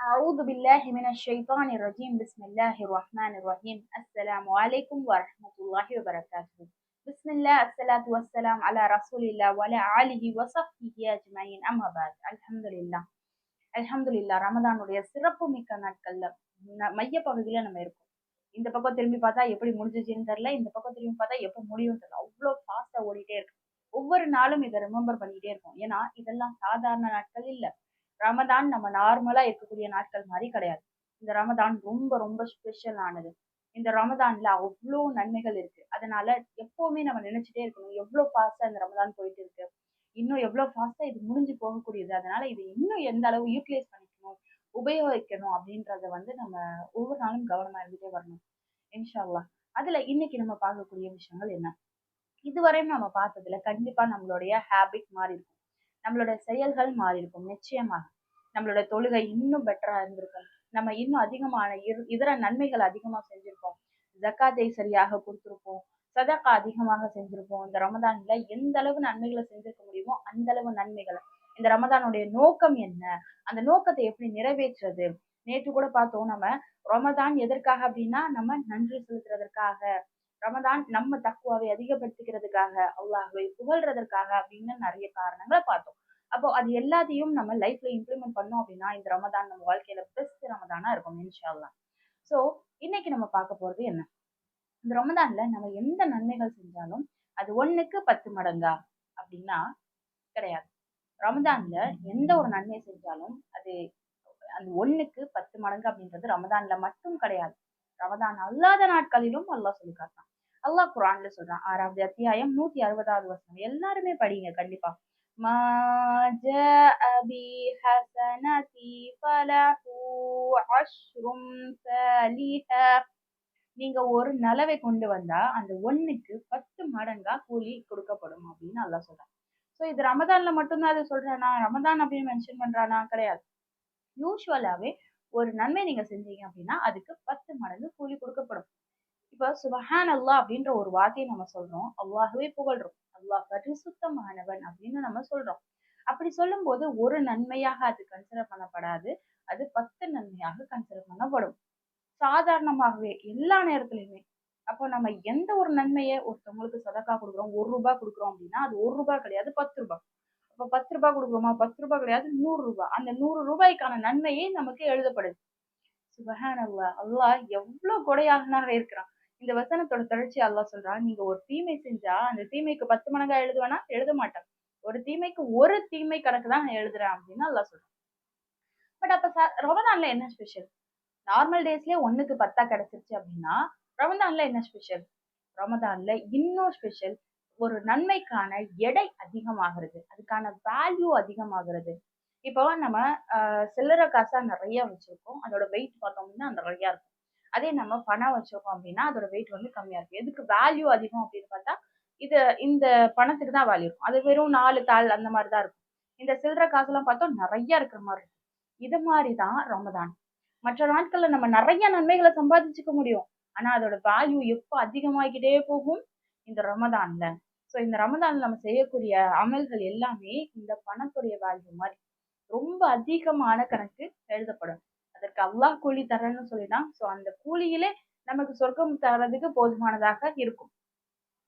أعوذ بالله من الشيطان الرجيم بسم الله الرحمن الرحيم السلام عليكم ورحمة الله وبركاته بسم الله الصلاة والسلام على رسول الله وعلى آله وصحبه أجمعين أما بعد الحمد لله அல்ஹம்துலில்லா ரமதானுடைய சிறப்பு மிக்க நாட்கள்ல ந- மைய பகுதியில நம்ம இருக்கோம் இந்த பக்கம் திரும்பி பார்த்தா எப்படி முடிஞ்சிச்சுன்னு தெரியல இந்த பக்கம் திரும்பி பார்த்தா எப்போ முடியும் தெரியல அவ்வளோ ஃபாஸ்டா ஓடிட்டே இருக்கு ஒவ்வொரு நாளும் இதை ரிமெம்பர் பண்ணிட்டே இருக்கோம் ஏன்னா இதெல்லாம் சாதாரண நாட்கள் இல்ல ரமதான் நம்ம நார்மலா இருக்கக்கூடிய நாட்கள் மாதிரி கிடையாது. இந்த ரமதான் ரொம்ப ரொம்ப ஸ்பெஷலானது இந்த ரமதான்ல அவ்வளோ நன்மைகள் இருக்கு. அதனால எப்பவுமே நம்ம நினைச்சிட்டே இருக்கணும் எவ்வளோ ஃபாஸ்டா இந்த ரமதான் போயிட்டு இருக்கு? இன்னும் எவ்வளோ ஃபாஸ்டா இது முடிஞ்சு போகக்கூடியது? அதனால இது இன்னும் எந்த அளவு யூட்டிலைஸ் பண்ணிக்கணும் உபயோகிக்கணும் அப்படின்றத வந்து நம்ம ஒவ்வொரு நாளும் கவனமா இருந்துட்டே வரணும். இன்ஷா அதுல இன்னைக்கு நம்ம பார்க்கக்கூடிய விஷயங்கள் என்ன? இதுவரையும் நம்ம பார்த்ததுல கண்டிப்பா நம்மளுடைய ஹேபிட் மாறி இருக்கும். நம்மளோட செயல்கள் மாறி இருக்கும் நிச்சயமாக. நம்மளோட தொழுகை இன்னும் பெட்டரா இருந்திருக்கும். நம்ம இன்னும் அதிகமான இரு- இதர நன்மைகள் அதிகமா செஞ்சிருப்போம். ஜக்காத்தை சரியாக கொடுத்துருப்போம். சதக்கா அதிகமாக செஞ்சிருப்போம். இந்த ரமதான்ல எந்த அளவு நன்மைகளை செஞ்சிருக்க முடியுமோ அந்த அளவு நன்மைகளை. இந்த ரமதானுடைய நோக்கம் என்ன? அந்த நோக்கத்தை எப்படி நிறைவேற்றுறது? நேற்று கூட பார்த்தோம் நம்ம ரமதான் எதற்காக அப்படின்னா நம்ம நன்றி செலுத்துறதற்காக. ரமதான் நம்ம தக்குவாவை அதிகப்படுத்திக்கிறதுக்காக அல்லாஹ்வை புகழ்றதற்காக அப்படின்னு நிறைய காரணங்களை பார்த்தோம். அப்போ அது எல்லாத்தையும் நம்ம லைஃப்ல இம்ப்ளிமெண்ட் பண்ணோம் அப்படின்னா இந்த ரமதான் நம்ம வாழ்க்கையில பெஸ்ட் ரமதானா இருக்கும் இன்ஷால்லாம் ஸோ இன்னைக்கு நம்ம பார்க்க போறது என்ன? இந்த ரமதான்ல நம்ம எந்த நன்மைகள் செஞ்சாலும் அது ஒண்ணுக்கு பத்து மடங்கா அப்படின்னா கிடையாது. ரமதான்ல எந்த ஒரு நன்மை செஞ்சாலும் அது அந்த ஒண்ணுக்கு பத்து மடங்கு அப்படின்றது ரமதான்ல மட்டும் கிடையாது. ரமதான் அல்லாத நாட்களிலும் அல்லாஹ் சொல்லி காட்டான் அல்லாஹ் குரான்ல சொல்றான் ஆறாவது அத்தியாயம் நூத்தி அறுபதாவது வசனம். எல்லாருமே படிங்க கண்டிப்பா. நீங்க ஒரு நலவை கொண்டு வந்தா அந்த ஒண்ணுக்கு பத்து மடங்கா கூலி கொடுக்கப்படும் அப்படின்னு நல்லா சொல்றாங்க ஸோ இது ரமதான்ல மட்டும்தான் அது சொல்றானா? ரமதான் அப்படின்னு மென்ஷன் பண்றானா? கிடையாது. யூஸ்வலாவே ஒரு நன்மை நீங்க செஞ்சீங்க அப்படின்னா அதுக்கு பத்து மடங்கு கூலி கொடுக்கப்படும். இப்ப சுபஹான் அல்லாஹ் அப்படின்ற ஒரு வார்த்தையை நம்ம சொல்றோம். அல்லாஹுவே புகழ்றோம் அல்லாஹ் பரிசுத்தமானவன் அப்படின்னு நம்ம சொல்றோம். அப்படி சொல்லும்போது ஒரு நன்மையாக அது கன்சிடர் பண்ணப்படாது. அது பத்து நன்மையாக கன்சிடர் பண்ணப்படும். சாதாரணமாகவே எல்லா நேரத்துலயுமே அப்போ நம்ம எந்த ஒரு நன்மையை ஒருத்தவங்களுக்கு சதக்கா கொடுக்குறோம் ஒரு ரூபாய் கொடுக்குறோம் அப்படின்னா அது ஒரு ரூபாய் கிடையாது பத்து ரூபாய். அப்ப பத்து ரூபாய் கொடுக்குறோமா? பத்து ரூபாய் கிடையாது நூறு ரூபாய். அந்த நூறு ரூபாய்க்கான நன்மையே நமக்கு எழுதப்படுது. சுபஹான் அல்லாஹ் அல்லாஹ் எவ்வளவு கொடையாளனாக இருக்கிறான். இந்த வசனத்தோட தொடர்ச்சி அல்லா சொல்றான் நீங்க ஒரு தீமை செஞ்சா அந்த தீமைக்கு பத்து மடங்கா எழுதுவேனா? எழுத மாட்டேன். ஒரு தீமைக்கு ஒரு தீமை கணக்கு தான் நான் எழுதுறேன் அப்படின்னு அல்லா சொல்றான். பட் அப்ப ரமதான்ல என்ன ஸ்பெஷல் நார்மல் டேஸ்லயே ஒண்ணுக்கு பத்தா கிடைச்சிருச்சு அப்படின்னா ரமதான்ல என்ன ஸ்பெஷல் ரமதான்ல இன்னும் ஸ்பெஷல் ஒரு நன்மைக்கான எடை அதிகமாகிறது. அதுக்கான வேல்யூ அதிகமாகிறது. இப்போ நம்ம சில்லற சில்லறை காசா நிறைய வச்சிருக்கோம். அதோட வெயிட் பார்த்தோம்னா நிறைய இருக்கும். அதே நம்ம பணம் வச்சிருக்கோம் அப்படின்னா அதோட வெயிட் வந்து கம்மியா இருக்கும். எதுக்கு வேல்யூ அதிகம் அப்படின்னு பார்த்தா இது இந்த பணத்துக்கு தான் வேல்யூ இருக்கும். அது வெறும் நாலு தாள் அந்த மாதிரி தான் இருக்கும். இந்த சில்லற காசுலாம் பார்த்தோம் நிறைய இருக்கிற மாதிரி இருக்கும். இது மாதிரி தான் ரமதான். மற்ற நாட்கள்ல நம்ம நிறைய நன்மைகளை சம்பாதிச்சுக்க முடியும். ஆனா அதோட வேல்யூ எப்போ அதிகமாகிக்கிட்டே போகும்? இந்த ரமதான்ல. ஸோ இந்த ரமதான்ல நம்ம செய்யக்கூடிய அமல்கள் எல்லாமே இந்த பணத்துடைய வேல்யூ மாதிரி. ரொம்ப அதிகமான கணக்கு எழுதப்படும். அதற்கு அல்லாஹ் கூலி தரேன்னு சொல்லிதான். சோ அந்த கூலியிலே நமக்கு சொர்க்கம் தரதுக்கு போதுமானதாக இருக்கும்.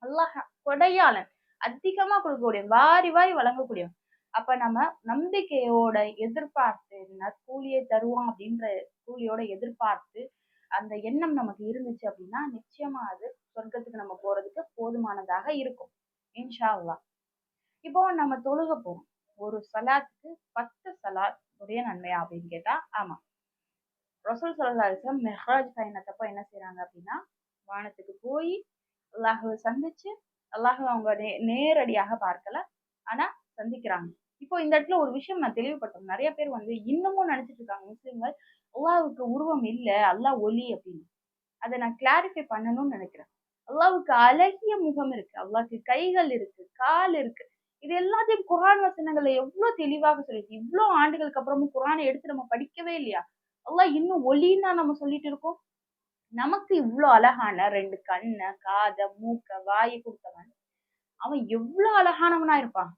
அல்லாஹ் கொடையாளன் அதிகமா கொடுக்கக்கூடிய வாரி வாரி வழங்கக்கூடியவன். அப்ப நம்ம நம்பிக்கையோட எதிர்பார்த்து கூலியை தருவோம் அப்படின்ற கூலியோட எதிர்பார்த்து அந்த எண்ணம் நமக்கு இருந்துச்சு அப்படின்னா நிச்சயமா அது சொர்க்கத்துக்கு நம்ம போறதுக்கு போதுமானதாக இருக்கும். இன்ஷா அல்லாஹ் இப்போ நம்ம தொழுக போறோம். ஒரு சலாத்துக்கு பத்து சலாத் உடைய நன்மையா அப்படின்னு கேட்டா ஆமா. ரசூல் சல்லா மெஹராஜ் பயணத்தப்போ என்ன செய்கிறாங்க அப்படின்னா வானத்துக்கு போய் அல்லாஹுவை சந்திச்சு அல்லாஹுவை அவங்க நே- நேரடியாக பார்க்கல. ஆனா சந்திக்கிறாங்க. இப்போ இந்த இடத்துல ஒரு விஷயம் நான் தெளிவுபட்டோம் நிறைய பேர் வந்து இன்னமும் நினைச்சிட்டு இருக்காங்க முஸ்லீம்கள் அல்லாவுக்கு உருவம் இல்லை அல்லாஹ் ஒலி அப்படின்னு. அதை நான் கிளாரிஃபை பண்ணணும்னு நினைக்கிறேன். அல்லாவுக்கு அழகிய முகம் இருக்கு. அல்லாவுக்கு கைகள் இருக்கு கால் இருக்கு. இது எல்லாத்தையும் குரான் வசனங்களை எவ்வளவு தெளிவாக சொல்லிருக்கு இவ்வளவு ஆண்டுகளுக்கு அப்புறமும் குரானை எடுத்து நம்ம படிக்கவே இல்லையா? அல்லா இன்னும் ஒலின்னா நம்ம சொல்லிட்டு இருக்கோம். நமக்கு இவ்வளோ அழகான ரெண்டு கண்ணை காத மூக்க வாயை கொடுத்தவன் அவன் எவ்வளவு அழகானவனா இருப்பான்.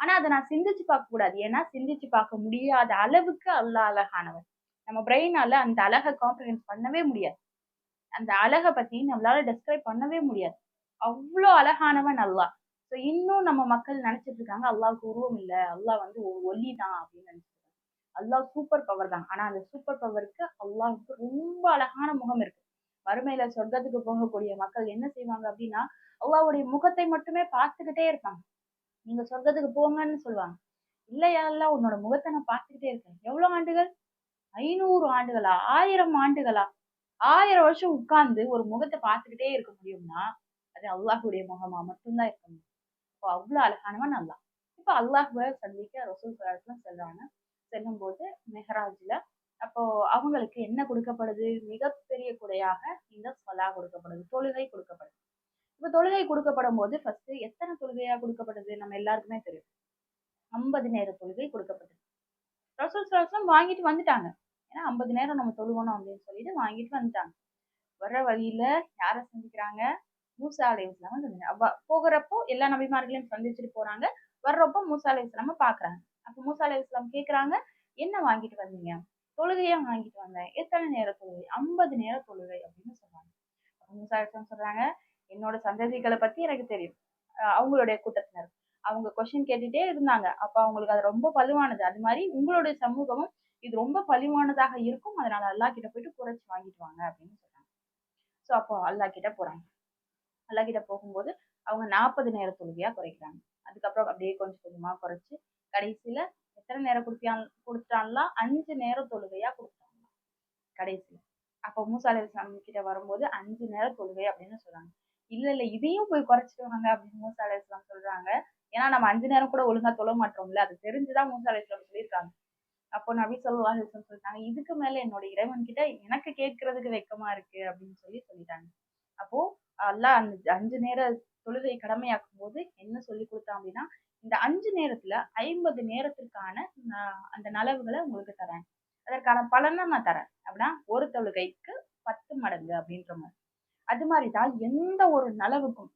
ஆனா அதை நான் சிந்திச்சு பார்க்க கூடாது. ஏன்னா சிந்திச்சு பார்க்க முடியாத அளவுக்கு அல்லா அழகானவன். நம்ம பிரெயினால அந்த அழகை காம்ப்ரிஹென்ஸ் பண்ணவே முடியாது. அந்த அழகை பத்தி நம்மளால டிஸ்கிரைப் பண்ணவே முடியாது. அவ்வளோ அழகானவன் அல்லா ஸோ இன்னும் நம்ம மக்கள் நினைச்சிட்டு இருக்காங்க அல்லாவுக்கு உருவம் இல்லை. அல்லாஹ் வந்து ஒல்லி தான் அப்படின்னு நினைச்சிட்டு அல்லாஹ் சூப்பர் பவர் தான். ஆனா அந்த சூப்பர் பவருக்கு அல்லாஹுக்கு ரொம்ப அழகான முகம் இருக்கு. வறுமையில சொர்க்கத்துக்கு போகக்கூடிய மக்கள் என்ன செய்வாங்க அப்படின்னா அல்லாஹ்வுடைய முகத்தை மட்டுமே பார்த்துக்கிட்டே இருப்பாங்க. நீங்க சொர்க்கத்துக்கு போங்கன்னு சொல்லுவாங்க. இல்லையா எல்லாம் உன்னோட முகத்தை நான் பார்த்துக்கிட்டே இருக்கேன். எவ்வளவு ஆண்டுகள்? ஐநூறு ஆண்டுகளா? ஆயிரம் ஆண்டுகளா? ஆயிரம் வருஷம் உட்கார்ந்து ஒரு முகத்தை பார்த்துக்கிட்டே இருக்க முடியும்னா அது அல்லாஹுடைய முகமா மட்டும்தான் இருக்க முடியும். இப்போ அவ்வளவு அழகானவன் அல்லாஹ். இப்போ அல்லாஹுவை சந்திக்க ரசூல் சலாஹம் செல்றாங்க செல்லும்போது மெஹராஜில் மெஹராஜ்ல அப்போ அவங்களுக்கு என்ன கொடுக்கப்படுது? மிகப்பெரிய குடையாக இந்த சொலா கொடுக்கப்படுது தொழுகை கொடுக்கப்படுது. இப்போ தொழுகை கொடுக்கப்படும் போது ஃபர்ஸ்ட் எத்தனை தொழுகையா கொடுக்கப்படுது? நம்ம எல்லாருக்குமே தெரியும். ஐம்பது நேர தொழுகை கொடுக்கப்பட்டது. ரசூல் வாங்கிட்டு வந்துட்டாங்க. ஏன்னா ஐம்பது நேரம் நம்ம தொழுகணும் அப்படின்னு சொல்லிட்டு வாங்கிட்டு வந்துட்டாங்க. வர்ற வழியில யாரை சந்திக்கிறாங்க? மூசா அலை போகிறப்போ எல்லா நபிமார்களையும் சந்திச்சுட்டு போறாங்க. வர்றப்போ மூசா அலை இஸ்லாம பாக்குறாங்க அப்ப மூசா அலி இஸ்லாம் கேக்குறாங்க என்ன வாங்கிட்டு வந்தீங்க? தொழுகையா வாங்கிட்டு வந்தேன். எத்தனை நேர தொழுகை? ஐம்பது நேர தொழுகை அப்படின்னு சொல்றாங்க. மூசா அலி இஸ்லாம் சொல்றாங்க என்னோட சந்ததிகளை பத்தி எனக்கு தெரியும். அவங்களுடைய கூட்டத்தினர். அவங்க கொஸ்டின் கேட்டுட்டே இருந்தாங்க. அப்ப அவங்களுக்கு அது ரொம்ப பழுவானது அது மாதிரி உங்களுடைய சமூகமும் இது ரொம்ப பழிவானதாக இருக்கும். அதனால அல்லாஹ் கிட்ட போயிட்டு குறைச்சி வாங்கிட்டு வாங்க அப்படின்னு சொல்றாங்க. ஸோ அப்போ அல்லாஹ் கிட்ட போறாங்க. அல்லாஹ் கிட்ட போகும்போது அவங்க நாற்பது நேர தொழுகையா குறைக்கிறாங்க. அதுக்கப்புறம் அப்படியே கொஞ்சம் கொஞ்சமா குறைச்சு கடைசியில எத்தனை நேரம் கொடுத்தியான் கொடுத்துட்டான்லாம் அஞ்சு நேரம் தொழுகையா கொடுத்தாங்க கடைசியில. அப்போ மூசா அலி கிட்ட வரும்போது அஞ்சு நேரம் தொழுகை அப்படின்னு சொல்றாங்க. இல்ல இல்ல இதையும் போய் குறைச்சிட்டு வாங்க அப்படின்னு மூசா அலி இஸ்லாம் சொல்றாங்க. ஏன்னா நம்ம அஞ்சு நேரம் கூட ஒழுங்கா தொழ மாட்டோம்ல. அது தெரிஞ்சுதான் மூசா இஸ்லாம் சொல்லியிருக்காங்க. அப்போ நபி சொல்லா சொல்லிட்டாங்க இதுக்கு மேல என்னோட இறைவன் கிட்ட எனக்கு கேட்கறதுக்கு வெக்கமா இருக்கு அப்படின்னு சொல்லி சொல்லிட்டாங்க. அப்போ அல்லாஹ் அந்த அஞ்சு நேர தொழுகை கடமையாக்கும் போது என்ன சொல்லி கொடுத்தான் அப்படின்னா இந்த அஞ்சு நேரத்துல ஐம்பது நேரத்திற்கான நான் அந்த நலவுகளை உங்களுக்கு தரேன். அதற்கான பலனை நான் தரேன். அப்படின்னா ஒரு தொழுகைக்கு பத்து மடங்கு அப்படின்ற மாதிரி. அது மாதிரி தான் எந்த ஒரு நலவுக்கும்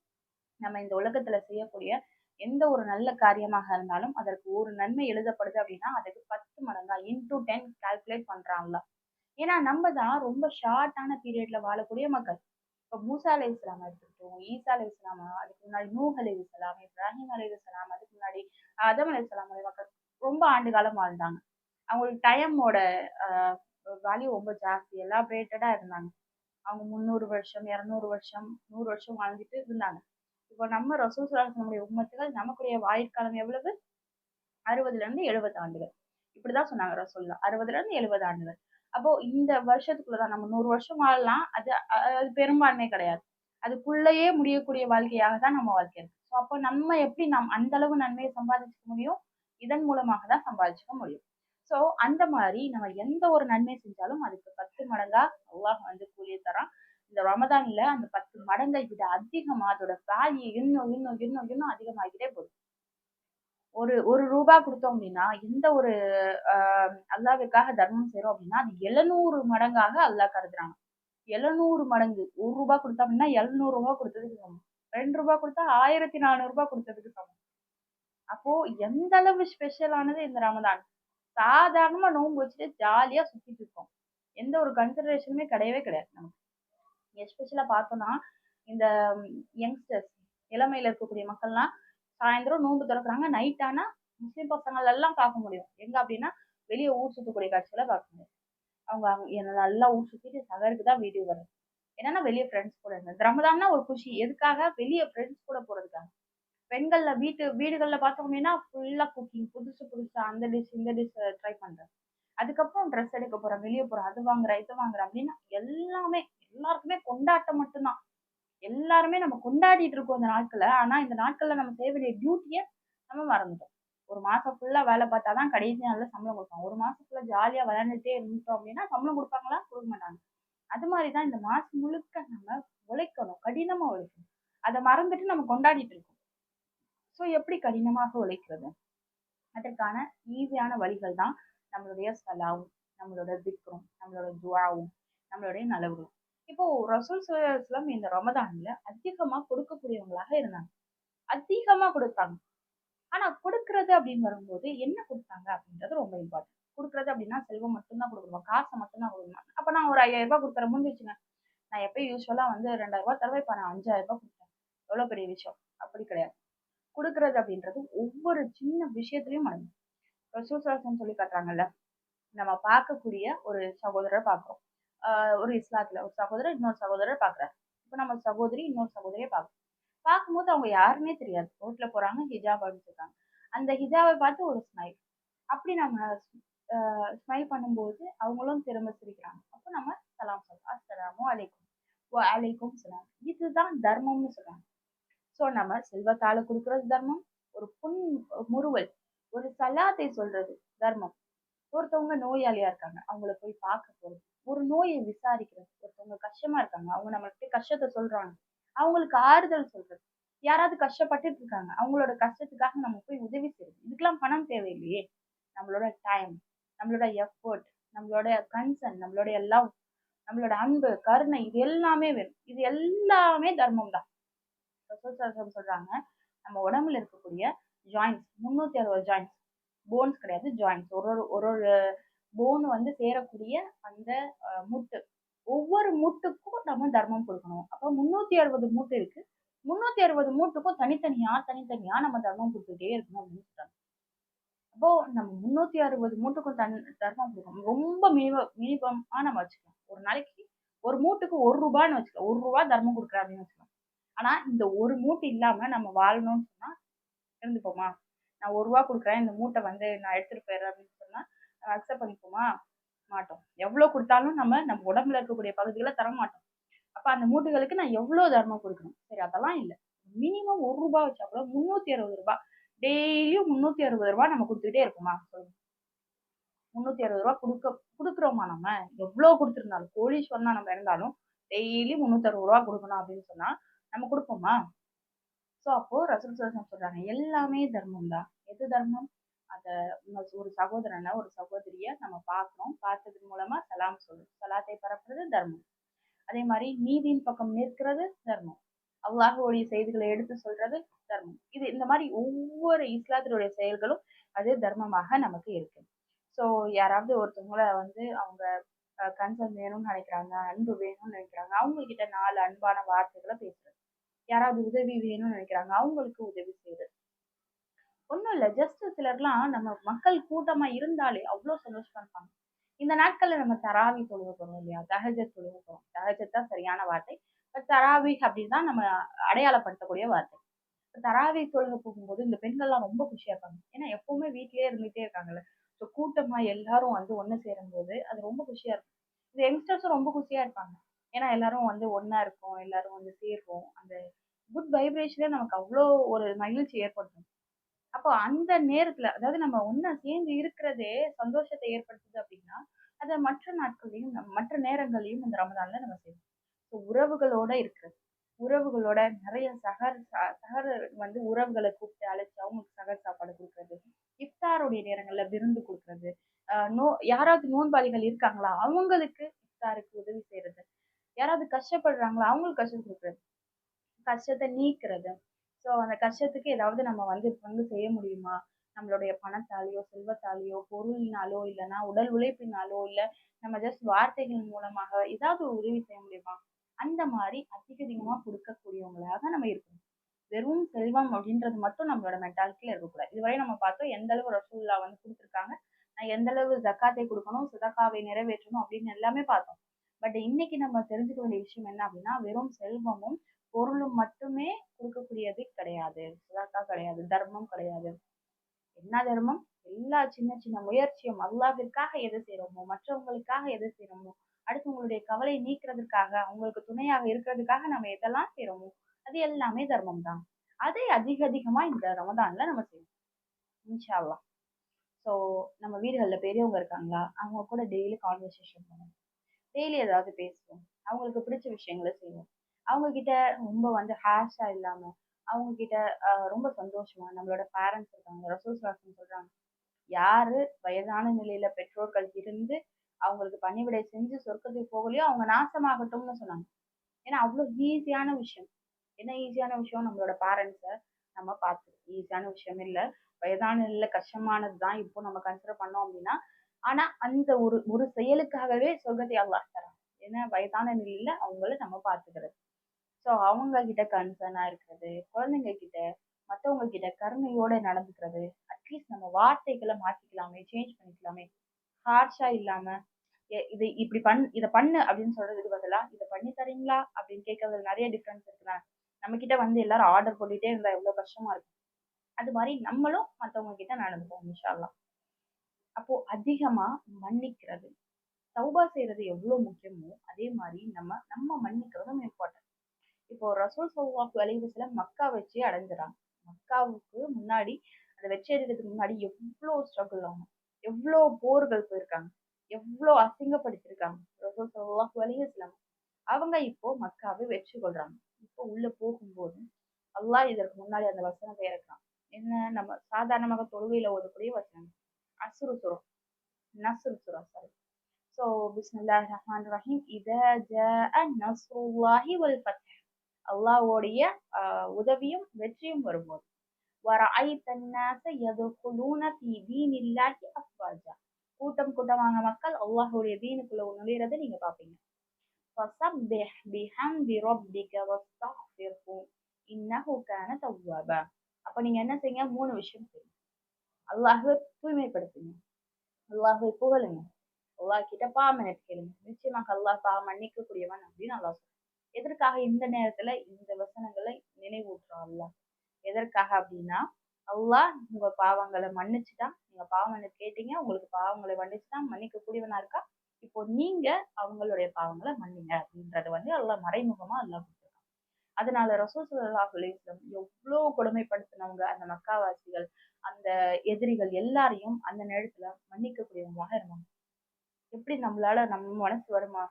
நம்ம இந்த உலகத்துல செய்யக்கூடிய எந்த ஒரு நல்ல காரியமாக இருந்தாலும் அதற்கு ஒரு நன்மை எழுதப்படுது அப்படின்னா அதுக்கு பத்து மடங்கா இன்டூ டென் கால்குலேட் பண்றான்ல ஏன்னா நம்ம தான் ரொம்ப ஷார்ட்டான பீரியட்ல வாழக்கூடிய மக்கள். இப்போ மூசா அலை இஸ்லாம் இருக்கட்டும் ஈசா அலி இஸ்லாம் அதுக்கு முன்னாடி நூஹ் அலி இஸ்லாம் இப்ராஹிம் அலி இஸ்லாம் அதுக்கு முன்னாடி அதம் அலி இஸ்லாம் மக்கள் ரொம்ப ஆண்டு காலம் வாழ்ந்தாங்க. அவங்களுக்கு டைமோட வேல்யூ ரொம்ப ஜாஸ்தி. எலாபரேட்டடா இருந்தாங்க. அவங்க முந்நூறு வருஷம் இரநூறு வருஷம் நூறு வருஷம் வாழ்ந்துட்டு இருந்தாங்க. இப்போ நம்ம ரசூல் நம்முடைய உம்மத்துகள் நமக்குடைய வாயிற்காலம் எவ்வளவு? அறுபதுல இருந்து எழுபது ஆண்டுகள். இப்படிதான் சொன்னாங்க ரசூல்லா அறுபதுல இருந்து எழுபது ஆண்டுகள். அப்போ இந்த வருஷத்துக்குள்ளதான் நம்ம நூறு வருஷம் வாழலாம். அது அது பெரும்பான்மை கிடையாது. அதுக்குள்ளேயே முடியக்கூடிய வாழ்க்கையாக தான் நம்ம வாழ்க்கை இருக்கு. ஸோ அப்போ நம்ம எப்படி நம் அந்த அளவு நன்மையை சம்பாதிச்சுக்க முடியும்? இதன் மூலமாக தான் சம்பாதிச்சுக்க முடியும். ஸோ அந்த மாதிரி நம்ம எந்த ஒரு நன்மை செஞ்சாலும் அதுக்கு பத்து மடங்கா அல்லாஹ் வந்து கூலியை தரான். இந்த ரமதான்ல அந்த பத்து மடங்கை விட அதிகமா அதோட வேல்யூ இன்னும் இன்னும் இன்னும் இன்னும் அதிகமாகிட்டே போதும் ஒரு ஒரு ரூபா கொடுத்தோம் அப்படின்னா எந்த ஒரு ஆஹ் அல்லாவிற்காக தர்மம் செய்யறோம் அப்படின்னா அது எழுநூறு மடங்காக அல்லாஹ் கருதுறாங்க. எழுநூறு மடங்கு. ஒரு ரூபாய் கொடுத்தா அப்படின்னா எழுநூறு ரூபாய் கொடுத்ததுக்கு சமம். ரெண்டு ரூபாய் கொடுத்தா ஆயிரத்தி நானூறு ரூபாய் கொடுத்ததுக்கு சமம். அப்போ எந்த அளவு ஸ்பெஷலானது இந்த ரமதான்? சாதாரணமா நோன்பு வச்சுட்டு ஜாலியா சுத்திட்டு இருக்கோம் எந்த ஒரு கன்சிடரேஷனுமே கிடையவே கிடையாது நமக்கு. எஸ்பெஷலா பார்த்தோம்னா இந்த யங்ஸ்டர்ஸ் இளமையில இருக்கக்கூடிய மக்கள்லாம் சாயந்தரம் நோன்பு திறக்கிறாங்க. நைட் ஆனா முஸ்லீம் பசங்கள் எல்லாம் பார்க்க முடியும். எங்க அப்படின்னா வெளியே ஊர் சுத்தக்கூடிய காட்சிகளை பார்க்க முடியும். அவங்க அவங்க நல்லா ஊர் சுத்திட்டு சகருக்கு தான் வீடியோ வருது என்னன்னா வெளியே ஃப்ரெண்ட்ஸ் கூட இருந்தது ரமதான்னா ஒரு குஷி. எதுக்காக? வெளியே ஃப்ரெண்ட்ஸ் கூட போறதுக்காக. பெண்கள்ல வீட்டு வீடுகளில் பார்த்தோம் அப்படின்னா ஃபுல்லா குக்கிங் புதுசு புதுசா அந்த டிஷ் இந்த டிஷ் ட்ரை பண்றேன். அதுக்கப்புறம் ட்ரெஸ் எடுக்க போறேன் வெளியே போறேன் அது வாங்குறேன் இது வாங்குறேன் அப்படின்னா எல்லாமே எல்லாருக்குமே கொண்டாட்டம் மட்டும்தான். எல்லாருமே நம்ம கொண்டாடிட்டு இருக்கோம் இந்த நாட்களை ஆனா இந்த நாட்கள்ல நம்ம செய்ய வேண்டிய டியூட்டியை நம்ம மறந்துட்டோம். ஒரு மாசம் ஃபுல்லா வேலை பார்த்தா தான் கடைசி நாள்ல சம்பளம் கொடுப்பாங்க. ஒரு மாசம் ஃபுல்லா ஜாலியா விளையாண்டுட்டே இருந்துட்டோம் அப்படின்னா சம்பளம் கொடுப்பாங்களா? கொடுக்க மாட்டாங்க. அது மாதிரிதான் இந்த மாசம் முழுக்க நம்ம உழைக்கணும். கடினமா உழைக்கணும். அதை மறந்துட்டு நம்ம கொண்டாடிட்டு இருக்கோம். ஸோ எப்படி கடினமாக உழைக்கிறது? அதற்கான ஈஸியான வழிகள் தான் நம்மளுடைய சலாவும் நம்மளோட திக்ரும் நம்மளோட துவாவும் நம்மளுடைய நலவுகளும். இப்போ ரசூல் சுல்லாம் இந்த ரமதான்ல அதிகமா கொடுக்கக்கூடியவங்களாக இருந்தாங்க. அதிகமா கொடுத்தாங்க. ஆனா கொடுக்கறது அப்படின்னு வரும்போது என்ன கொடுத்தாங்க அப்படின்றது ரொம்ப இம்பார்ட்டன்ட் கொடுக்குறது அப்படின்னா செல்வம் மட்டும்தான் கொடுக்கணும்? காசை மட்டும்தான் கொடுக்கணும்? அப்போ நான் ஒரு ஐயாயிரம் ரூபாய் கொடுக்குற முடிஞ்சுச்சுங்க நான் எப்பயும் யூஸ்வலா வந்து ரெண்டாயிரம் ரூபாய் தருவேன் இப்போ நான் அஞ்சாயிரம் ரூபாய் கொடுத்தேன். எவ்வளோ பெரிய விஷயம்? அப்படி கிடையாது. கொடுக்கறது அப்படின்றது ஒவ்வொரு சின்ன விஷயத்துலையும் அடங்கும் ரசூசரசன் சொல்லி காட்டுறாங்கல்ல நம்ம பார்க்கக்கூடிய ஒரு சகோதரர் பார்க்குறோம். ஒரு இஸ்லாத்துல ஒரு சகோதரர் இன்னொரு சகோதரர் பார்க்குறாரு. இப்போ நம்ம சகோதரி இன்னொரு சகோதரியை பார்க்குறோம். பார்க்கும்போது அவங்க யாருமே தெரியாது. ரோட்ல போறாங்க ஹிஜாப் அடிச்சிருக்காங்க அந்த ஹிஜாவை பார்த்து ஒரு ஸ்மைல் அப்படி நம்ம ஸ்மைல் பண்ணும்போது அவங்களும் திரும்ப சிரிக்கிறாங்க. அப்போ நம்ம சலாம் சொல்றோம் அஸ்ஸலாமு அலைக்கும். அலைக்கும் சலாம் இதுதான் தர்மம்னு சொல்றாங்க. ஸோ நம்ம செல்வத்தால கொடுக்கறது தர்மம். ஒரு புன் முறுவல் ஒரு சலாத்தை சொல்றது தர்மம். ஒருத்தவங்க நோயாளியா இருக்காங்க. அவங்கள போய் பார்க்க போறது. ஒரு நோயை விசாரிக்கிறது. ஒருத்தவங்க கஷ்டமா இருக்காங்க. அவங்க நம்மள்கிட்ட கஷ்டத்தை சொல்றாங்க. அவங்களுக்கு ஆறுதல் சொல்றது. யாராவது கஷ்டப்பட்டுட்டு இருக்காங்க அவங்களோட கஷ்டத்துக்காக நம்ம போய் உதவி செய்யறது இதுக்கெல்லாம் பணம் தேவையில்லையே. நம்மளோட டைம் நம்மளோட எஃபர்ட் நம்மளோட கன்சர்ன் நம்மளுடைய லவ் நம்மளோட அன்பு கருணை இது எல்லாமே வேணும். இது எல்லாமே தர்மம் தான். சொல்றாங்க நம்ம உடம்புல இருக்கக்கூடிய ஜாயின்ஸ் முன்னூத்தி அறுபது ஜாயின்ஸ் போன்ஸ் கிடையாது ஜாயின்ஸ் ஒரு ஒரு ஒரு ஒரு போன் வந்து சேரக்கூடிய அந்த முட்டு. ஒவ்வொரு மூட்டுக்கும் நம்ம தர்மம் கொடுக்கணும். அப்போ முன்னூத்தி அறுபது மூட்டு இருக்கு. முன்னூத்தி அறுபது மூட்டுக்கும் தனித்தனியா தனித்தனியா நம்ம தர்மம் கொடுத்துட்டே இருக்கணும் அப்படின்னு சொல்றாங்க. அப்போ நம்ம முன்னூத்தி அறுபது மூட்டுக்கும் தன் தர்மம் கொடுக்கணும். ரொம்ப மினிம மினிமமா நம்ம வச்சுக்கலாம். ஒரு நாளைக்கு ஒரு மூட்டுக்கு ஒரு ரூபான்னு வச்சுக்கலாம். ஒரு ரூபா தர்மம் கொடுக்குற அப்படின்னு வச்சுக்கலாம். ஆனா இந்த ஒரு மூட்டு இல்லாம நம்ம வாழணும்னு சொன்னா இருந்துப்போமா? நான் ஒரு ரூபா கொடுக்குறேன் இந்த மூட்டை வந்து நான் எடுத்துட்டு போயிடுறேன் அப்படின்னு சொன்னா அக்செப்ட் பண்ணிப்போமா? மாட்டோம். எவ்வளவு கொடுத்தாலும் நம்ம நம்ம உடம்புல இருக்கக்கூடிய பகுதிகளை தர மாட்டோம் அப்ப அந்த மூட்டுகளுக்கு நான் எவ்வளவு தர்மம் கொடுக்கணும்? சரி அதெல்லாம் இல்லை. மினிமம் ஒரு ரூபாய் வச்சா கூட முன்னூத்தி அறுபது ரூபாய் டெய்லியும் முன்னூத்தி அறுபது ரூபாய் நம்ம கொடுத்துக்கிட்டே இருக்குமா? சொல்லுங்க. முன்னூத்தி அறுபது ரூபாய் கொடுக்க கொடுக்குறோமா நம்ம? எவ்வளவு கொடுத்துருந்தாலும் கோடீஸ்வரனா நம்ம இருந்தாலும் டெய்லி முன்னூத்தி அறுபது ரூபாய் கொடுக்கணும் அப்படின்னு சொன்னா நம்ம கொடுப்போமா? ஸோ அப்போ ரசூல் சோசம் சொல்றாங்க எல்லாமே தர்மம் தான் எது தர்மம்? அதை ஒரு சகோதரனை ஒரு சகோதரியை நம்ம பார்க்குறோம். பார்த்தது மூலமாக சலாம் சொல்லும். சலாத்தை பரப்புறது தர்மம். அதே மாதிரி நீதியின் பக்கம் நிற்கிறது தர்மம். அல்லாஹுடைய செய்திகளை எடுத்து சொல்றது தர்மம். இது இந்த மாதிரி ஒவ்வொரு இஸ்லாத்தினுடைய செயல்களும் அது தர்மமாக நமக்கு இருக்கு. ஸோ யாராவது ஒருத்தவங்கள வந்து அவங்க கன்சர்ன் வேணும்னு நினைக்கிறாங்க அன்பு வேணும்னு நினைக்கிறாங்க அவங்க கிட்ட நாலு அன்பான வார்த்தைகளை பேசுறது. யாராவது உதவி வேணும்னு நினைக்கிறாங்க அவங்களுக்கு உதவி செய்யறது ஒன்றும் இல்லை. ஜஸ்ட் சிலர்லாம் நம்ம மக்கள் கூட்டமாக இருந்தாலே அவ்வளோ சந்தோஷமா இருப்பாங்க. இந்த நாட்களில் நம்ம தராவி தொழுக போகிறோம் இல்லையா? தகஜத் தொழுக போகிறோம் தகஜத் தான் சரியான வார்த்தை. பட் தராவி அப்படின்னு தான் நம்ம அடையாளப்படுத்தக்கூடிய வார்த்தை. தராவி தொழுக போகும்போது இந்த பெண்கள்லாம் ரொம்ப குஷியாக இருப்பாங்க. ஏன்னா எப்பவுமே வீட்லேயே இருந்துகிட்டே இருக்காங்கல்ல. ஸோ கூட்டமாக எல்லாரும் வந்து ஒன்று சேரும்போது அது ரொம்ப குஷியாக இருக்கும். இந்த யங்ஸ்டர்ஸும் ரொம்ப குஷியாக இருப்பாங்க. ஏன்னா எல்லாரும் வந்து ஒன்றா இருக்கும். எல்லாரும் வந்து சேர்வோம் அந்த குட் வைப்ரேஷனே நமக்கு அவ்வளோ ஒரு மகிழ்ச்சி ஏற்படுத்தும். அப்போ அந்த நேரத்துல அதாவது நம்ம ஒன்னா சேர்ந்து இருக்கிறதே சந்தோஷத்தை ஏற்படுத்துது அப்படின்னா அதை மற்ற நாட்கள்லையும் மற்ற நேரங்களையும் இந்த ரமதான்ல நம்ம செய்வோம் ஸோ உறவுகளோட இருக்கிறது. உறவுகளோட நிறைய சகர் சகர் வந்து உறவுகளை கூப்பிட்டு அழைச்சி அவங்களுக்கு சகர் சாப்பாடு கொடுக்கறது. இஃப்தாருடைய நேரங்களில் விருந்து கொடுக்கறது. நோ யாராவது நோன்பாளிகள் இருக்காங்களா? அவங்களுக்கு இஃப்தாருக்கு உதவி செய்யறது யாராவது கஷ்டப்படுறாங்களா? அவங்களுக்கு கஷ்டம் கொடுக்கறது. கஷ்டத்தை நீக்கிறது. ஸோ அந்த கஷ்டத்துக்கு ஏதாவது நம்ம வந்து வந்து செய்ய முடியுமா? நம்மளுடைய பணத்தாலேயோ செல்வத்தாலேயோ பொருளினாலோ இல்லைன்னா உடல் உழைப்பினாலோ இல்லை நம்ம ஜஸ்ட் வார்த்தைகள் மூலமாக ஏதாவது ஒரு உதவி செய்ய முடியுமா? அந்த மாதிரி அதிக அதிகமாக கொடுக்கக்கூடியவங்களாக நம்ம இருக்கணும். வெறும் செல்வம் அப்படின்றது மட்டும் நம்மளோட மென்டாலிட்டியில் இருக்கக்கூடாது. இதுவரை நம்ம பார்த்தோம் எந்த அளவு ரசூல்லா வந்து கொடுத்துருக்காங்க. நான் எந்த அளவு ஜக்காத்தை கொடுக்கணும் சுதக்காவை நிறைவேற்றணும் அப்படின்னு எல்லாமே பார்த்தோம். பட் இன்னைக்கு நம்ம தெரிஞ்சுக்க வேண்டிய விஷயம் என்ன அப்படின்னா வெறும் செல்வமும் பொருளும் மட்டுமே கொடுக்கக்கூடியது கிடையாது. சுதாக்கா கிடையாது தர்மம் கிடையாது. என்ன தர்மம்? எல்லா சின்ன சின்ன முயற்சியும் அல்லாவிற்காக எது செய்யறோமோ மற்றவங்களுக்காக எது செய்யறோமோ அடுத்தவங்களுடைய கவலை நீக்கிறதுக்காக அவங்களுக்கு துணையாக இருக்கிறதுக்காக நம்ம எதெல்லாம் செய்யறோமோ அது எல்லாமே தர்மம் தான். அதை அதிக அதிகமா இந்த ரமதான்ல நம்ம செய்யணும். இன்ஷால்லா ஸோ நம்ம வீடுகளில் பெரியவங்க இருக்காங்களா? அவங்க கூட டெய்லி கான்வர்சேஷன் பண்ணுவோம் டெய்லி ஏதாவது பேசுவோம். அவங்களுக்கு பிடிச்ச விஷயங்களை செய்வோம். அவங்க கிட்ட ரொம்ப வந்து ஹேஷா இல்லாம அவங்க கிட்ட ரொம்ப சந்தோஷமா நம்மளோட பேரண்ட்ஸ் இருக்காங்க ரசூல் சாசன் சொல்றாங்க. யாரு வயதான நிலையில பெற்றோர்கள் இருந்து அவங்களுக்கு பணிவிடை செஞ்சு சொர்க்கத்துக்கு போகலையோ அவங்க நாசமாகட்டும்னு சொன்னாங்க. ஏன்னா அவ்வளோ ஈஸியான விஷயம். என்ன ஈஸியான விஷயம்? நம்மளோட பேரண்ட்ஸை நம்ம பார்த்து. ஈஸியான விஷயம் இல்லை. வயதான நிலையில கஷ்டமானது தான் இப்போ நம்ம கன்சிடர் பண்ணோம் அப்படின்னா ஆனா அந்த ஒரு ஒரு செயலுக்காகவே சொர்க்கத்தை அல்லாஹ் தரான். ஏன்னா வயதான நிலையில அவங்கள நம்ம பார்த்துக்கிறது. ஸோ அவங்க கிட்ட கன்சர்னா இருக்கிறது குழந்தைங்க கிட்ட மற்றவங்க கிட்ட கருணையோட நடந்துக்கிறது. அட்லீஸ்ட் நம்ம வார்த்தைகளை மாற்றிக்கலாமே சேஞ்ச் பண்ணிக்கலாமே. ஹார்ஷாக இல்லாமல் இது இப்படி பண் இதை பண்ணு அப்படின்னு சொல்கிறதுக்கு பதிலாக இதை பண்ணி தரீங்களா? அப்படின்னு கேட்கறதுல நிறைய டிஃப்ரென்ஸ் இருக்குதான் நம்ம கிட்ட வந்து எல்லாரும் ஆர்டர் பண்ணிகிட்டே இருந்தால் எவ்வளோ கஷ்டமாக இருக்கும். அது மாதிரி நம்மளும் மற்றவங்க கிட்ட நடந்துப்போம் இன்ஷால்லாம் அப்போ அதிகமா மன்னிக்கிறது சௌபா செய்யறது எவ்வளவு முக்கியமோ அதே மாதிரி நம்ம நம்ம மன்னிக்கிறதும் இம்பார்ட்டன்ட் இப்போ ரசூல் சௌவாக்கு விளைவு மக்கா வச்சு அடைஞ்சிடறாங்க. மக்காவுக்கு முன்னாடி அதை வச்சு எடுக்கிறதுக்கு முன்னாடி எவ்வளோ ஸ்ட்ரகிள் ஆகும். எவ்வளோ போர்கள் போயிருக்காங்க. எவ்வளோ அசிங்கப்படுத்திருக்காங்க ரசூல் சௌவாக்கு விளைவு அவங்க இப்போ மக்காவை வெற்றி கொள்றாங்க. இப்போ உள்ள போகும்போது அல்லாஹ் இதற்கு முன்னாடி அந்த வசனத்தை இறக்குறான். என்ன? நம்ம சாதாரணமாக தொழுகையில ஓதக்கூடிய வசனம். அசுரு சுரம் நசுரு சுரம் சாரி ஸோ பிஸ்மில்லாஹ் ரஹ்மான் ரஹீம் இத ஜஅ நஸ்ருல்லாஹி வல் ஃபத்ஹ் அல்லாவோடைய உதவியும் வெற்றியும் வரும்போது. கூட்டம் கூட்டமாக மக்கள் அல்லாஹுடைய தீனுக்குள்ள நுழையிறதை நீங்க பாப்பீங்க அப்ப நீங்க என்ன செய்யுங்க? மூணு விஷயம் செய்யுங்க. அல்லாஹுவை தூய்மைப்படுத்துங்க. அல்லாஹுவை புகழுங்க. அல்லாஹ் கிட்ட பாவ மன்னிப்பு கேளுங்க. நிச்சயமாக அல்லாஹ் பாவ மன்னிக்க கூடியவன் அப்படின்னு அல்லாஹ் எதற்காக இந்த நேரத்துல இந்த வசனங்களை நினைவூட்டுறோம் அல்லாஹ் எதற்காக அப்படின்னா அல்லாஹ் உங்க பாவங்களை மன்னிச்சுட்டா நீங்க பாவங்களை கேட்டீங்க உங்களுக்கு பாவங்களை மன்னிச்சுட்டான் மன்னிக்க கூடியவனா இருக்கா? இப்போ நீங்க அவங்களுடைய பாவங்களை மன்னிங்க அப்படின்றத வந்து அல்லாஹ் மறைமுகமா அல்லாஹ் கொடுத்துருக்கான். அதனால ரசூல் சுல்லா அலிஸ்லம் எவ்வளோ கொடுமைப்படுத்தினவங்க அந்த மக்காவாசிகள் அந்த எதிரிகள் எல்லாரையும் அந்த நேரத்துல மன்னிக்கக்கூடியவங்களாக இருந்தாங்க. எப்படி நம்மளால நம்ம மனசு வருமா?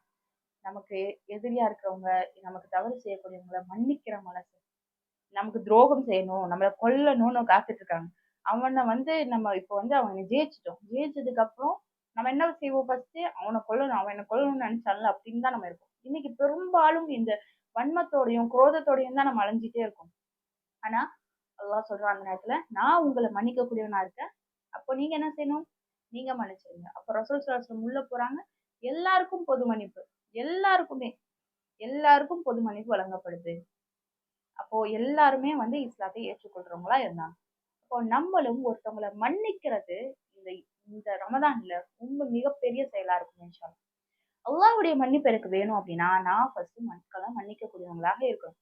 நமக்கு எதிரியா இருக்கிறவங்க நமக்கு தவறு செய்யக்கூடியவங்கள மன்னிக்கிற மனசு. நமக்கு துரோகம் செய்யணும் நம்மளை கொல்லணும்னு காத்துட்டு இருக்காங்க. அவனை வந்து நம்ம இப்போ வந்து அவனை ஜெயிச்சிட்டோம் ஜெயிச்சதுக்கு அப்புறம் நம்ம என்ன செய்வோம் ஃபர்ஸ்ட் அவனை கொல்லணும் அவனை கொல்லணும்னு நினைச்சால அப்படின்னு தான் நம்ம இருக்கோம். இன்னைக்கு பெரும்பாலும் இந்த வன்மத்தோடையும் குரோதத்தோடையும் தான் நம்ம அலைஞ்சிட்டே இருக்கோம். ஆனா அல்லாஹ் சொல்றான் அந்த நேரத்துல நான் உங்களை மன்னிக்கக்கூடியவனா இருக்கேன். அப்போ நீங்க என்ன செய்யணும்? நீங்க மன்னிச்சிருங்க. அப்ப ரசூல் சுவாசம் உள்ள போறாங்க. எல்லாருக்கும் பொது மன்னிப்பு. எல்லாருக்குமே எல்லாருக்கும் பொது மன்னிப்பு வழங்கப்படுது. அப்போ எல்லாருமே வந்து இஸ்லாத்தை ஏற்றுக்கொள்றவங்களா இருந்தாங்க. அப்போ நம்மளும் ஒருத்தவங்களை மன்னிக்கிறது இந்த இந்த ரமதான்ல ரொம்ப மிகப்பெரிய செயலா இருக்கும்னு சொல்லலாம். அல்லாவுடைய மன்னிப்பு எனக்கு வேணும் அப்படின்னா நான் ஃபர்ஸ்ட் மக்களை மன்னிக்கக்கூடியவங்களாக இருக்கணும்.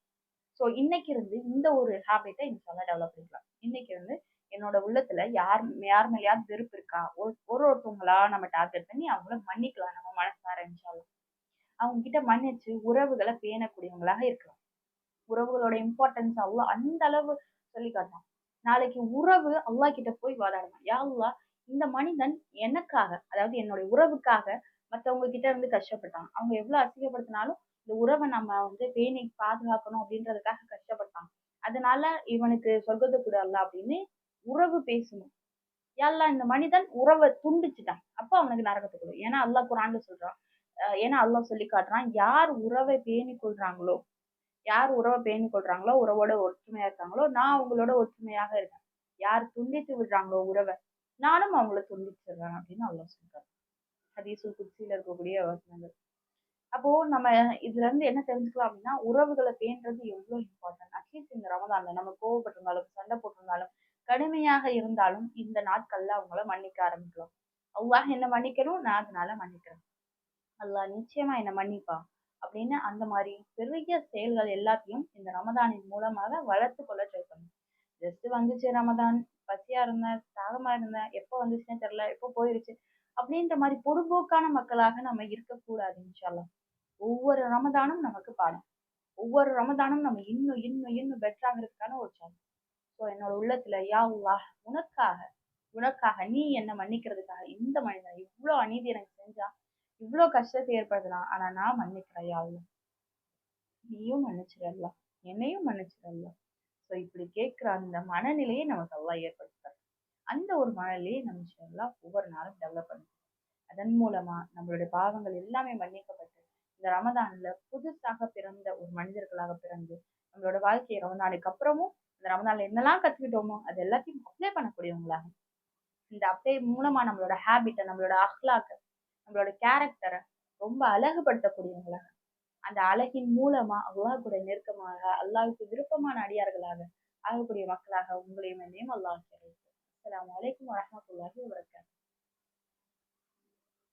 ஸோ இன்னைக்கு இருந்து இந்த ஒரு ஹேபிட்டை இன்ஷால்லா டெவலப் பண்ணிக்கலாம். இன்னைக்கு இருந்து என்னோட உள்ளத்துல யார் யார் மேலேயாவது வெறுப்பு இருக்கா? ஒரு ஒரு ஒருத்தவங்களா நம்ம டார்கெட் பண்ணி அவங்கள மன்னிக்கலாம். நம்ம மனசார இன்ஷால்லா அவங்க கிட்ட மன்னிச்சு உறவுகளை பேணக்கூடியவங்களாக இருக்கலாம். உறவுகளோட இம்பார்ட்டன்ஸ் அவ்வளோ அந்த அளவு சொல்லி காட்டலாம் நாளைக்கு உறவு அல்லா கிட்ட போய் வாதாடலாம் யா அல்லா இந்த மனிதன் எனக்காக அதாவது என்னுடைய உறவுக்காக மற்றவங்க கிட்ட இருந்து கஷ்டப்பட்டாங்க அவங்க எவ்வளவு அசிங்கப்படுத்தினாலும் இந்த உறவை நம்ம வந்து பேணி பாதுகாக்கணும் அப்படின்றதுக்காக கஷ்டப்பட்டான். அதனால இவனுக்கு சொர்க்கத்தை கூட அல்ல அப்படின்னு உறவு பேசணும். யாழ்லா இந்த மனிதன் உறவை துண்டிச்சுட்டான். அப்போ அவனுக்கு நரகத்தை கொடு. ஏன்னா அல்லாஹ் குரான்னு சொல்றான் ஏன்னா அல்லாஹ் சொல்லி காட்டுறான் யார் உறவை பேணி கொள்றாங்களோ யார் உறவை பேணி கொள்றாங்களோ உறவோட ஒற்றுமையா இருக்காங்களோ நான் அவங்களோட ஒற்றுமையாக இருக்கேன். யார் துண்டித்து விடுறாங்களோ உறவை நானும் அவங்கள துண்டிச்சிடுறேன் அப்படின்னு அல்லாஹ் சொல்றாங்க ஹதீசுல் குச்சியில இருக்கக்கூடிய வசனங்கள். அப்போ நம்ம இதுல இருந்து என்ன தெரிஞ்சுக்கலாம் அப்படின்னா உறவுகளை பேணுறது எவ்வளவு இம்பார்ட்டன்ட் அட்லீஸ்ட் இந்த ரமதான்ல நம்ம கோவப்பட்டிருந்தாலும் சண்டை போட்டிருந்தாலும் கடுமையாக இருந்தாலும் இந்த நாட்கள்ல அவங்கள மன்னிக்க ஆரம்பிக்கலாம். அல்லாஹ் என்ன மன்னிக்கணும் நான் அதனால மன்னிக்கிறேன். அல்லாஹ் நிச்சயமா என்ன மன்னிப்பா அப்படின்னு அந்த மாதிரி பெரிய செயல்கள் எல்லாத்தையும் இந்த ரமதானின் மூலமாக வளர்த்து கொள்ள ட்ரை பண்ணும் ஜஸ்ட் வந்துச்சு ரமதான் பசியா இருந்தேன் தாகமா இருந்தேன் எப்போ வந்துச்சுன்னு தெரியல எப்போ போயிருச்சு அப்படின்ற மாதிரி பொதுபோக்கான மக்களாக நம்ம இருக்கக்கூடாது இன்ஷால்லாம் ஒவ்வொரு ரமதானும் நமக்கு பாடம். ஒவ்வொரு ரமதானும் நம்ம இன்னும் இன்னும் இன்னும் பெட்டராகிறதுக்கான ஒரு சான்ஸ் ஸோ என்னோட உள்ளத்துல யா அல்லாஹ் உனக்காக உனக்காக நீ என்ன மன்னிக்கிறதுக்காக இந்த மனிதன் இவ்வளோ அநீதி எனக்கு செஞ்சா இவ்வளோ கஷ்டத்தை ஏற்படுத்தலாம். ஆனா நான் மன்னிக்கிறேன் யா நீயும் மன்னிச்சிடலாம் என்னையும் மன்னிச்சிடலாம் ஸோ இப்படி கேட்குற அந்த மனநிலையை நமக்கு அல்லாஹ் ஏற்படுத்துறாரு அந்த ஒரு மனநிலையை நம்ம சொல்லலாம் ஒவ்வொரு நாளும் டெவலப் பண்ணுவோம் அதன் மூலமா நம்மளுடைய பாவங்கள் எல்லாமே மன்னிக்கப்பட்டு இந்த ரமதான்ல புதுசாக பிறந்த ஒரு மனிதர்களாக பிறந்து நம்மளோட வாழ்க்கையை ரமதானுக்கு அப்புறமும் இந்த ரமதான்ல என்னெல்லாம் கத்துக்கிட்டோமோ அது எல்லாத்தையும் அப்ளை பண்ணக்கூடியவங்களாக. இந்த அப்ளை மூலமா நம்மளோட ஹேபிட்டை நம்மளோட அஹ்லாக்கை நம்மளோட கேரக்டரை ரொம்ப அழகுபடுத்தக்கூடியவங்களாக. அந்த அழகின் மூலமா அல்லாஹ் கூட நெருக்கமாக அல்லாஹுக்கு விருப்பமான அடியார்களாக ஆகக்கூடிய மக்களாக உங்களையும் என்னையும் அல்லாஹ் அலாம் வலைக்கம் வரமத்துல்லாஹி வரகாத்து